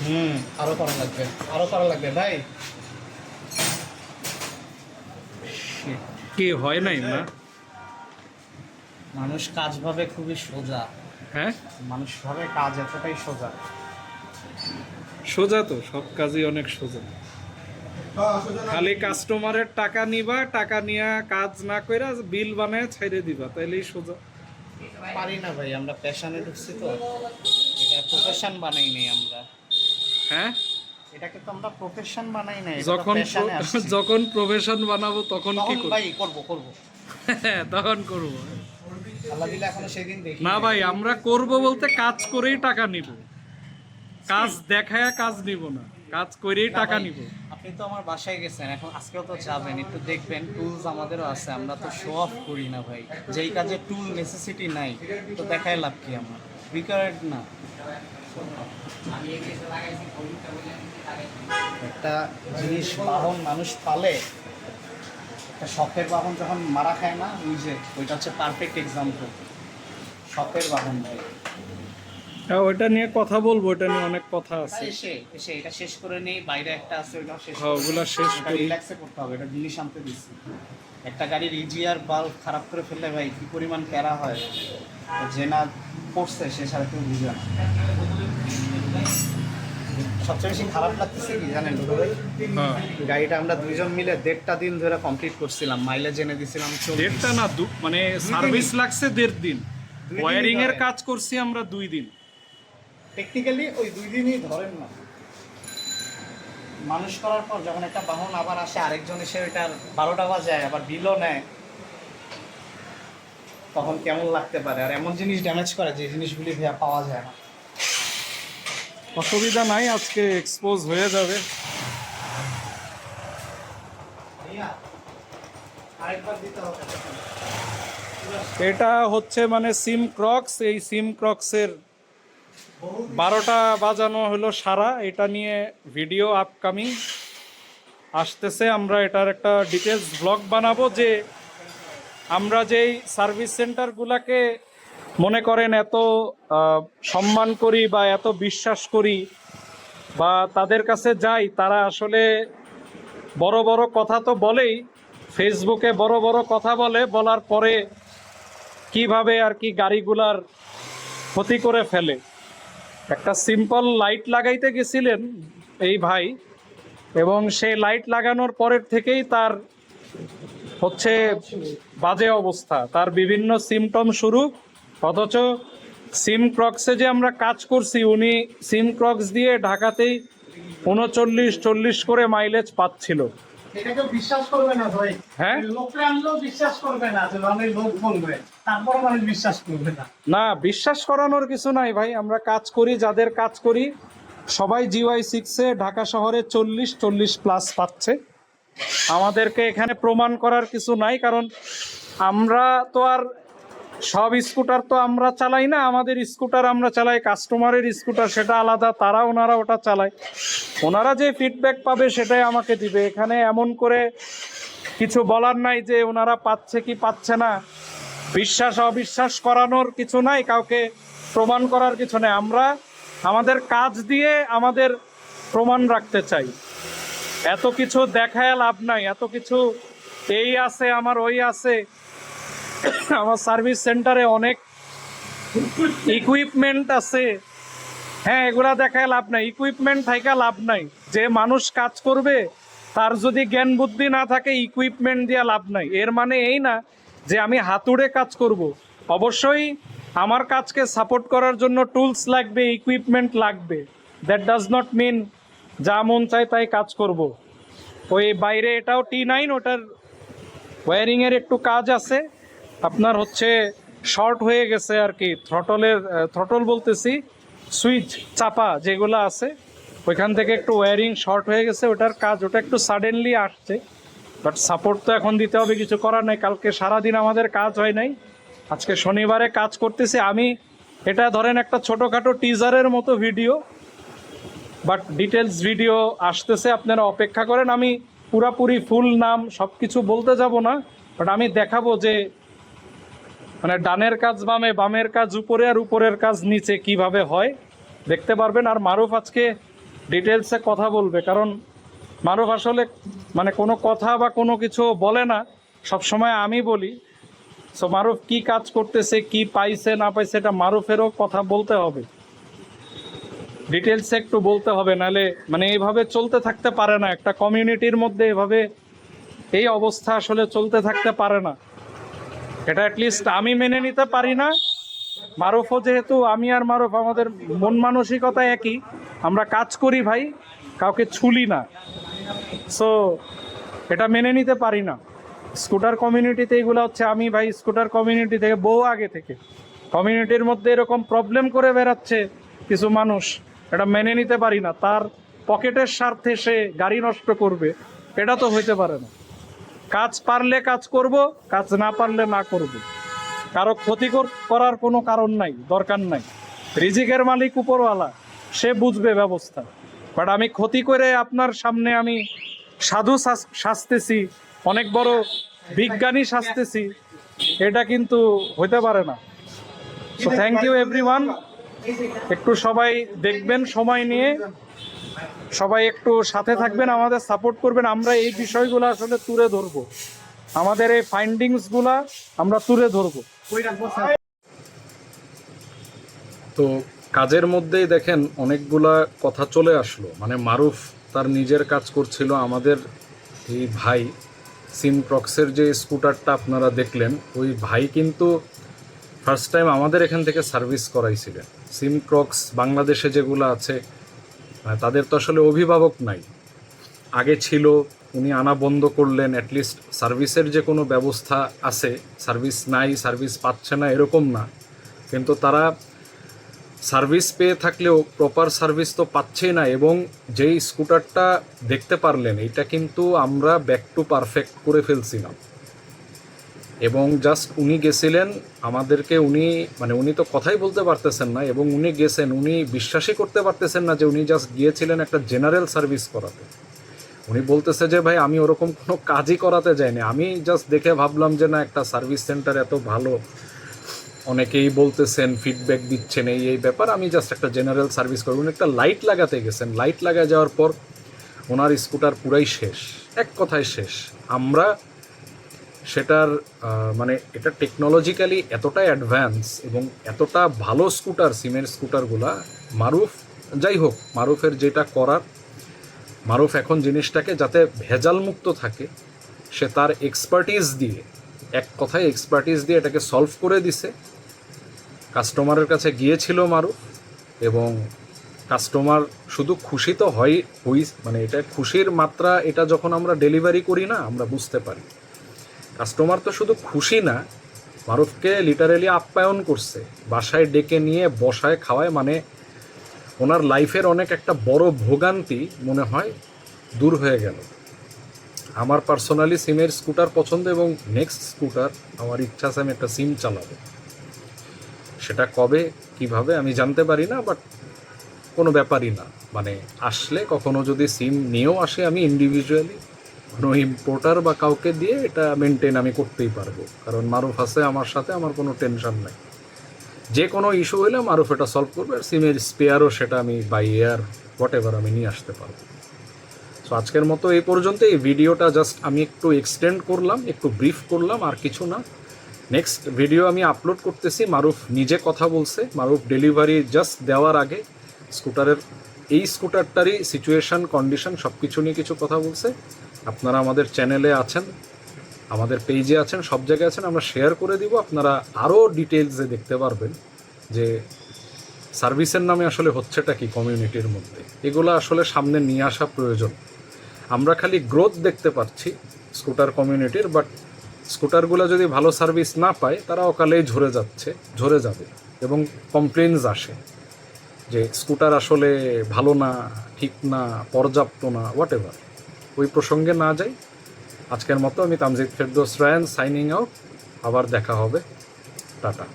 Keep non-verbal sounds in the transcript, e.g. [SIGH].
হুম আরও করা লাগবে আরও করা লাগবে ভাই। কি হয় নাই না? মানুষ কাজ ভাবে খুবই সোজা। হ্যাঁ? মানুষ ভাবে কাজ এতটাই সোজা। সোজা তো সব কাজই অনেক সোজা। খালি কাস্টমারের টাকা নিবা টাকা নিয়ে কাজ না কইরা বিল বানায় ছেড়ে দিবা তাইলেই সোজা। পারি না ভাই আমরা প্যাশনে ঢুকছি তো। এটা প্রফেশন বানাই নাই আমরা। হ্যাঁ? এটাকে তো আমরা প্রফেশন বানাই নাই যখন [LAUGHS] যখন প্রফেশন বানাবো তখন কি করব? ভাই করব করব। হ্যাঁ, তখন করব। না ভাই আমরা করব বলতে কাজ করেই টাকা নিব। কাজ দেখায়া কাজ নিব না কাজ করেই টাকা নিব। আপনি তো আমার বাসায় গেছেন এখন আজকেও তো যাবেন একটু দেখবেন টুলস আমাদেরও আছে আমরা তো শো অফ করি না ভাই। যেই কাজে টুল নেসেসিটি নাই তো দেখায় লাভ কি আমার? রিকোয়ার্ড না। একটা জিনিস বাহন মানুষ পালে একটা শখের বাহন যখন মারা খায় না ওই যে ওইটা হচ্ছে পারফেক্ট এক্সাম্পল শখের বাহন ভাই। হ্যাঁ ওইটা নিয়ে কথা বলব ওটা নিয়ে অনেক কথা আছে। এসে এসে এটা শেষ করে নেই বাইরে একটা আছে ওইটাও শেষ হ্যাঁ, ওগুলা শেষ করি। রিল্যাক্সে করতে হবে এটা জিনিস আনতে দিচ্ছি একটা গাড়ির ইজিআর বাল্ব খারাপ করে ফেললে ভাই কি পরিমাণ প্যারা হয়। যে না পড়ছে সে সারা কেউ বুঝে না। সবচেয়ে বেশি খারাপ লাগতেছে কি জানেন? দুটো ভাই হ্যাঁ। গাড়িটা আমরা দুইজন মিলে দেড়টা দিন ধরে কমপ্লিট করছিলাম মাইলেজ এনে দিছিলাম দেড়টা না দু মানে সার্ভিস লাগছে দেড় দিন। ওয়ারিং এর কাজ করছি আমরা দুই দিন। টেকনিক্যালি ওই দুই দিনই ধরেন না। মানুষ করার পর যখন একটা বাহন আবার আসে আরেকজন এসে ওইটার বারোটা বাজায় আবার বিলও নেয় তখন কেমন লাগতে পারে? আর এমন জিনিস ড্যামেজ করে যে জিনিসগুলি ভাইয়া পাওয়া যায় না। অসুবিধা নাই, আজকে এক্সপোজ হয়ে যাবে। এটা হচ্ছে মানে সিম ক্রক্স, এই সিম ক্রক্সের বারোটা বাজানো হলো সারা। এটা নিয়ে ভিডিও আপকামিং আসতেছে, আমরা এটার একটা ডিটেলস ব্লগ বানাবো যে আমরা যেই সার্ভিস সেন্টারগুলোকে মনে করেন এত সম্মান করি বা এত বিশ্বাস করি বা তাদের কাছে যাই, তারা আসলে বড় বড় কথা তো বলেই, ফেসবুকে বড় বড় কথা বলে, বলার পরে কীভাবে আর কি গাড়িগুলার ক্ষতি করে ফেলে। একটা সিম্পল লাইট লাগাইতে গেছিলেন এই ভাই, এবং সেই লাইট লাগানোর পরের থেকেই তার হচ্ছে বাজে অবস্থা, তার বিভিন্ন সিমটম শুরু। অথচ সিম ক্রক্সে যে আমরা কাজ করছি উনি সিম ক্রক্স দিয়ে ঢাকাতেই উনচল্লিশ চল্লিশ করে মাইলেজ পাচ্ছিল। বিশ্বাস করবে না ভাই। হ্যাঁ? লোকরা আনলেও বিশ্বাস করবে না লোক বলবে। তারপরে মানুষ বিশ্বাস করবে না। না বিশ্বাস করানোর কিছু নাই ভাই। আমরা কাজ করি যাদের কাজ করি সবাই জিওয়াই সিক্সে ঢাকা শহরে চল্লিশ চল্লিশ প্লাস পাচ্ছে। আমাদেরকে এখানে প্রমাণ করার কিছু নাই কারণ আমরা তো আর সব স্কুটার তো আমরা চালাই না, আমাদের স্কুটার আমরা চালাই, কাস্টমারের স্কুটার সেটা আলাদা, তারা ওনারা ওটা চালায়। ওনারা যে ফিডব্যাক পাবে সেটাই আমাকে দিবে। এখানে এমন করে কিছু বলার নাই যে ওনারা পাচ্ছে কি পাচ্ছে না। বিশ্বাস, অবিশ্বাস করানোর কিছু নাই, কাউকে প্রমাণ করার কিছু নেই। আমরা আমাদের কাজ দিয়ে আমাদের প্রমাণ রাখতে চাই। এত কিছু দেখায় লাভ নাই, এত কিছু এই আছে, আমার ওই আছে। আমার সার্ভিস সেন্টারে অনেক ইকুইপমেন্ট আছে। হ্যাঁ এগুলা দেখায় লাভ নাই। ইকুইপমেন্ট থাকা লাভ নাই। যে মানুষ কাজ করবে, তার যদি জ্ঞান বুদ্ধি না থাকে ইকুইপমেন্ট দিয়ে লাভ নাই। এর মানে এই না যে আমি হাতুড়ে কাজ করব। অবশ্যই আমার কাজকে সাপোর্ট করার জন্য টুলস লাগবে ইকুইপমেন্ট লাগবে। দ্যাট ডাজ নট মিন যা মন চায় তাই কাজ করব। ওই বাইরে এটাও টি নাইন ওটার ওয়ারিংয়ের একটু কাজ আছে। আপনার হচ্ছে শর্ট হয়ে গেছে আর কি থ্রটলের থ্রটল বলতেছি সুইচ চাপা যেগুলো আছে, ওইখান থেকে একটু ওয়ারিং শর্ট হয়ে গেছে, ওটার কাজ ওটা একটু সাডেনলি আসছে বাট সাপোর্ট তো এখন দিতে হবে, কিছু করার নাই, কালকে সারাদিন আমাদের কাজ হয় নাই, আজকে শনিবারে কাজ করতেছি, আমি এটা ধরেন একটা ছোটোখাটো টিজারের মতো ভিডিও বাট ডিটেলস ভিডিও আসতেছে, আপনারা অপেক্ষা করেন, আমি পুরাপুরি ফুল নাম সব কিছু বলতে যাব না বাট আমি দেখাবো যে মানে ডানের কাজ বামে, বামের কাজ উপরে আর উপরের কাজ নিচে কীভাবে হয়, দেখতে পারবেন। আর মারুফ আজকে ডিটেলসে কথা বলবে, কারণ মারুফ আসলে মানে কোনো কথা বা কোনো কিছু বলে না সব সময় আমি বলি। সো মারুফ কি কাজ করতেছে, কি পাইছে, না পাইছে, এটা মারুফেরও কথা বলতে হবে। ডিটেলসে একটু বলতে হবে, নাহলে মানে এইভাবে চলতে থাকতে পারে না। একটা কমিউনিটির মধ্যে এভাবে এই অবস্থা আসলে চলতে থাকতে পারে না। এটা অ্যাটলিস্ট আমি মেনে নিতে পারি না। মারুফও যেহেতু আমি আর মারুফ আমাদের মন মানসিকতা একই, আমরা কাজ করি ভাই, কাউকে ছুলি না। সো এটা মেনে নিতে পারি না। স্কুটার কমিউনিটিতে এগুলো হচ্ছে আমি ভাই, স্কুটার কমিউনিটি থেকে বহু আগে থেকে। কমিউনিটির মধ্যে এরকম প্রবলেম করে বেড়াচ্ছে কিছু মানুষ, এটা মেনে নিতে পারি না। তার পকেটের স্বার্থে সে গাড়ি নষ্ট করবে, এটা তো হইতে পারে না। কাজ পারলে কাজ করব, কাজ না পারলে না করব। কারও ক্ষতি করার কোনো কারণ নাই, দরকার নাই। রিজিকের মালিক উপরওয়ালা, সে বুঝবে ব্যবস্থা। বাট আমি ক্ষতি করে আপনার সামনে আমি সাধু সাজতেছি অনেক বড় বিজ্ঞানী সাজতেছি এটা কিন্তু হইতে পারে না। সো থ্যাংক ইউ এভরিওয়ান একটু সবাই দেখবেন সময় নিয়ে। সবাই একটু সাথে থাকবেন, আমাদের সাপোর্ট করবেন। আমরা এই বিষয়গুলো আসলে তুলে ধরবো। আমাদের এই ফাইন্ডিংসগুলা আমরা তুলে ধরবো। তো কাজের মধ্যেই দেখেন অনেকগুলা কথা চলে আসলো। মানে মারুফ তার নিজের কাজ করছিল, আমাদের এই ভাই সিমক্রক্সের যে স্কুটারটা আপনারা দেখলেন, ওই ভাই কিন্তু ফার্স্ট টাইম আমাদের এখান থেকে সার্ভিস করাইছিলেন। সিমক্রক্স বাংলাদেশে যেগুলো আছে মানে তাদের তো আসলে অভিভাবক নাই। আগে ছিল, উনি আনা বন্ধ করলেন অ্যাটলিস্ট সার্ভিসের যে কোনো ব্যবস্থা আছে সার্ভিস নাই সার্ভিস পাচ্ছে না, এরকম না। কিন্তু তারা সার্ভিস পেয়ে থাকলেও প্রপার সার্ভিস তো পাচ্ছেই না এবং যেই স্কুটারটা দেখতে পারলেন এটা কিন্তু আমরা ব্যাক টু পারফেক্ট করে ফেলছিলাম। এবং জাস্ট উনি গেছিলেন, আমাদেরকে উনি মানে উনি তো কথাই বলতে পারতেছেন না, এবং উনি গেছেন, উনি বিশ্বাসই করতে পারতেছেন না যে উনি জাস্ট গিয়েছিলেন একটা জেনারেল সার্ভিস করাতে। উনি বলতেছে যে, ভাই, আমি ওরকম কোনো কাজই করাতে যাইনি। আমি জাস্ট দেখে ভাবলাম যে, না, একটা সার্ভিস সেন্টার এত ভালো। অনেকেই বলতেছেন ফিডব্যাক দিচ্ছেন, এই এই ব্যাপার। আমি জাস্ট একটা জেনারেল সার্ভিস করব। উনি একটা লাইট লাগাতে গেছেন। লাইট লাগা যাওয়ার পর ওনার স্কুটার পুরাই শেষ, এক কথায় শেষ। আমরা সেটার মানে এটা টেকনোলজিক্যালি এতটা অ্যাডভান্স এবং এতটা ভালো স্কুটার সিমের স্কুটারগুলা মারুফ, যাই হোক, মারুফের যেটা করার, মারুফ এখন জিনিসটাকে যাতে ভেজাল মুক্ত থাকে, সে তার এক্সপার্টিস দিয়ে, এক কথায় এক্সপার্টিস দিয়ে এটাকে সলভ করে দিছে। কাস্টমারের কাছে গিয়েছিল মারুফ এবং কাস্টমার শুধু খুশি তো হয় হই মানে এটা খুশির মাত্রা, এটা যখন আমরা ডেলিভারি করি না, আমরা বুঝতে পারি। কাস্টমার তো শুধু খুশি না মারুফকে লিটারেলি আপ্যায়ন করছে। বাসায় ডেকে নিয়ে, বসায় খাওয়ায় মানে ওনার লাইফের অনেক একটা বড় ভোগান্তি মনে হয় দূর হয়ে গেল। আমার পার্সোনালি সিমের স্কুটার পছন্দ এবং নেক্সট স্কুটার আমার ইচ্ছা আছে আমি একটা সিম চালাবো। সেটা কবে, কীভাবে, আমি জানতে পারি না বাট কোনো ব্যাপারই না। মানে আসলে কখনো যদি সিম নিয়েও আসে আমি ইন্ডিভিজুয়ালি কোনো ইম্পোর্টার বা কাউকে দিয়ে এটা মেনটেন আমি করতেই পারব। কারণ মারুফ আছে আমার সাথে, আমার কোনো টেনশন নাই। যে কোনো ইস্যু হলে মারুফ এটা সলভ করবে, আর সিমের স্পেয়ারও সেটা আমি বাই এয়ার হোয়াট এভার আমি নিয়ে আসতে পারব। সো আজকের মতো এই পর্যন্ত এই ভিডিওটা জাস্ট আমি একটু এক্সটেন্ড করলাম, একটু ব্রিফ করলাম, আর কিছু না। নেক্সট ভিডিও আমি আপলোড করতেছি, মারুফ নিজে কথা বলছে। মারুফ ডেলিভারি জাস্ট দেওয়ার আগে স্কুটারের এই স্কুটারটারই সিচুয়েশন কন্ডিশন সব কিছু নিয়ে কিছু কথা বলছে। আপনারা আমাদের চ্যানেলে আছেন, আমাদের পেজে আছেন, সব জায়গায় আছেন, আমরা শেয়ার করে দিব, আপনারা আরও ডিটেলসে দেখতে পারবেন যে সার্ভিসের নামে আসলে হচ্ছেটা কি কমিউনিটির মধ্যে। এগুলো আসলে সামনে নিয়ে আসা প্রয়োজন। আমরা খালি গ্রোথ দেখতে পাচ্ছি স্কুটার কমিউনিটির বাট স্কুটারগুলো যদি ভালো সার্ভিস না পায়, তারা অকালেই ঝরে যাচ্ছে, ঝরে যাবে এবং কমপ্লেন্স আসে যে স্কুটার আসলে ভালো না, ঠিক না, পর্যাপ্ত না হোয়াট এভার ওই প্রসঙ্গে না যাই। আজকের মতো আমি তামজিদ ফেরদোস রায়ান সাইনিং আউট আবার দেখা হবে। টাটা।